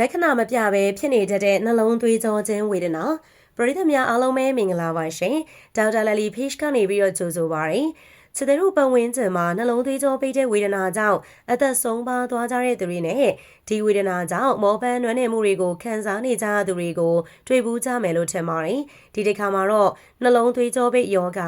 လက္ခဏာမပြဘဲဖြစ်နေတတ်တဲ့နှလုံးသွေးကြောခြင်းဝေဒနာပရိသတ်များအားလုံးပဲမင်္ဂလာပါရှင်ဒေါက်တာလလီဖေးရှ်ကနေပြီးတော့ကြိုဆိုပါရစေခြေသတို့ပတ်ဝန်းကျင်မှာနှလုံးသွေးကြောပိတ်တဲ့ဝေဒနာကြောင့်အသက်ဆုံးပါသွားကြတဲ့သူတွေနဲ့ဒီဝေဒနာကြောင့်မောပန်းနွမ်းနယ်မှုတွေကိုခံစားနေကြရသူတွေကိုတွေ့ဘူးကြမယ်လို့ထင်ပါတယ်ဒီတစ်ခါမှာတော့နှလုံးသွေးကြောပိတ်ယောဂက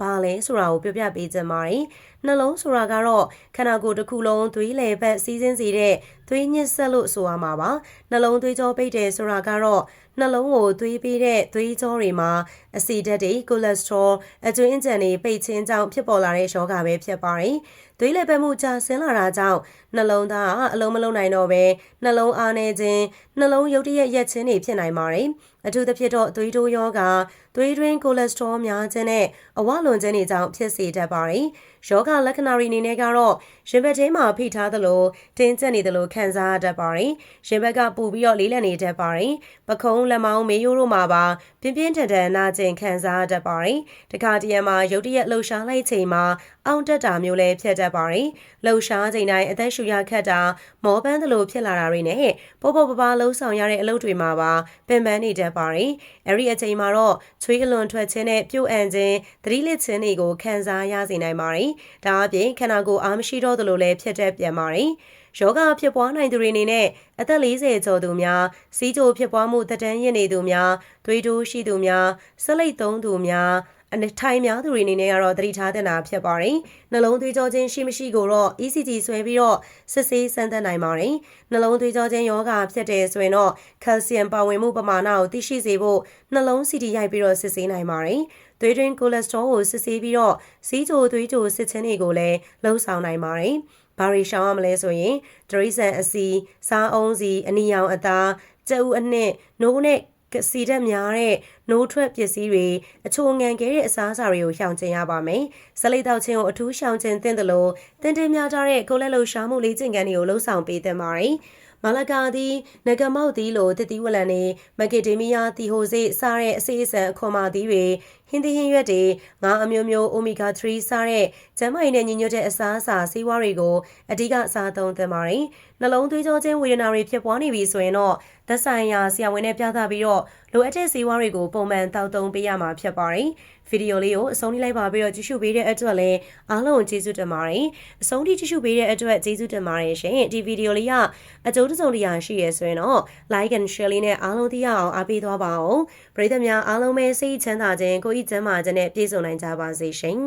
ဘာလဲဆိုတာကိုပြောပြပေးချင်ပါတယ်နှလုံးဆိုတာကတော့ခန္ဓာကိုယ်တစ်ခုလုံးသွေးလေပတ်စီးစင်းစေတဲ့သွေးညစ်ဆက်လို့ဆိုရမှာပါနှလုံးသွေးကြောပိတ်တယ်ဆိုတာကတော့နှလုံးကိုသွေးပေးတဲ့သွေးကြောတွေမှာအဆီဓာတ်တွေကိုလက်စထရောအကျွင်းအကြံတွေပိတ်ခြင်းကြောင့်ဖြစ်ပေါ်လာတဲ့ယောဂပဲဖြစ်ပါတယ်သွေးလေပတ်မှုကြာဆင်းလာတာကြောင့်နှလုံးသားအလုံးမလုံးနိုင်တော့ပဲနှလုံးအားနေခြင်းနှလုံးရုတ်တရက်ရက်ခြင်းတွေဖြစ်နိုင်ပါတယ်အထူးသဖြင့်တော့သွေးတိုးယောဂသွေးတွင်းကိုလက်စထရောများခြင်းနဲ့အဝလွန်ခြင်းတွေကြောင့်ဖြစ်စေတတ်ပါတယ်ယောဂလက္ခဏာတွေအနေနဲ့ကတော့ရင်ဘတ်ထဲမှာဖိထားသလိုတင်းကျပ်နေသလိုခံစားရတတ်ပါတယ်ရင်ဘတ်ကပူပြီးတော့လေးလံနေတတ်ပါတယ်ပခုံးလက်မောင်းမေးရိုးတို့မှာပါပြင်းပြင်းထန်ထန်နာကျင်ခံစားရတတ်ပါတယ်တခါတရံမှာရုတ်တရက်လှုပ်ရှားလိုက်ချိန်မှာအောင်တက်တာမျိုးလည်းဖြစ်တတ်ပါတယ်လှုပ်ရှားချိန်တိုင်းအသက်ရှူရခတ်တာမောပန်းသလိုဖြစ်လာတာတွေနဲ့ပေါ်ပေါ်ပပလှုပ်ဆောင်ရတဲ့အလုပ်တွေမှာပါပင်ပန်းနေတတ်ပါတယ်အဲ့ဒီအချိန်မှာတော့ချွေးအလွန်ထွက်ခြင်းနဲ့ပြုတ်အန်ခြင်းသတိလစ်ခြင်းတွေကိုခံစားရစေနိုင်ပါတယ်ဒါအပြင်ခန္ဓာကိုယ်အားမရှိတော့သလိုလည်းဖြစ်တတ်ပြန်ပါတယ်ယောဂဖြစ်ပွားနိုင်သူတွေအနေနဲ့အသက်40ကျော်သူများစီးကြိုဖြစ်ပွားမှုသက်တမ်းရင့်နေသူများသွေးတိုးရှိသူများဆက်လက်သုံးသူများအထိုင်များသူတွေအနေနဲ့ကတော့သတိထားသင့်တာဖြစ်ပါတယ်။နှလုံးသွေးကြောခြင်းရှိမရှိကိုတော့ ECG ဆွဲပြီးတော့စစ်ဆေးစမ်းသပ်နိုင်ပါတယ်။နှလုံးသွေးကြောခြင်းယောဂဖြစ်တဲ့ဆိုရင်တော့ကယ်လ်ဆီယမ်ပါဝင်မှုပမာဏကိုသိရှိစေဖို့နှလုံး CT ရိုက်ပြီးတော့စစ်ဆေးနိုင်ပါတယ်။သွေးတွင်းကိုလက်စထရောကိုစစ်ဆေးပြီးတော့စီးချိုသွေးချိုစစ်ခြင်းတွေကိုလည်းလှုံ့ဆော်နိုင်ပါတယ်။ ဘာတွေရှောင်ရမလဲဆိုရင်ဒရိစံအစီစားအုံးစီအနီရောင်အသားကြက်ဥအနှစ်နိုးနဲ့စီတက်များတဲ့နိုးထွက်ပစ္စည်းတွေအချိုငံခဲတဲ့အစားအစာတွေကိုရှောင်ကျဉ်ရပါမယ်။စလိတ်တောက်ခြင်းကိုအထူးရှောင်ကျဉ်သင့်တယ်လို့တင်တင်များထားတဲ့ကိုလက်လှရှားမှုလေးကျင့်ကန်းတွေကိုလှုံ့ဆော်ပေးသင့်ပါတယ်။မလကာသည်နဂမောက်သည်လိုတတိဝလန်နေမက်ကဒေမီယာတီဟိုစေစားတဲ့အစေးအစံအခွန်မာသည်တွေ ဟင်းသီးဟင်းရွက်တွေငါအမျိုးမျိုးအိုမီဂါ3စားတဲ့ကျန်းမာရေးနဲ့ညီညွတ်တဲ့အစားအစာဆေးဝါးတွေကိုအဓိကစားသုံးသင့်ပါတယ်။နှလုံးသွေးကြောခြင်းဝေဒနာတွေဖြစ်ပွားနေပြီဆိုရင်တော့သက်ဆိုင်ရာဆရာဝန်နဲ့ပြသပြီးတော့လိုအပ်တဲ့ဆေးဝါးတွေကိုပုံမှန်တောက်သုံးပေးရမှာဖြစ်ပါတယ်။ဗီဒီယိုလေးကိုအဆုံးထိလိုက်ပါပြီးတော့ကြည့်ရှုပေးတဲ့အတွက်လည်းအားလုံးကျေးဇူးတင်ပါတယ်အဆုံးထိကြည့်ရှုပေးတဲ့အတွက်ကျေးဇူးတင်ပါတယ်ရှင်ဒီဗီဒီယိုလေးကအကျိုးတစုံတရာရှိရဆိုရင်တော့ like and share လေးနဲ့အားလုံးသိရအောင်အားပေးသွားပါအောင်ပရိသတ်များအားလုံးပဲစိတ်ချမ်းသာခြင်းကိုယ်ဤကျန်းမာခြင်းနဲ့ပြည့်စုံနိုင်ကြပါစေရှင်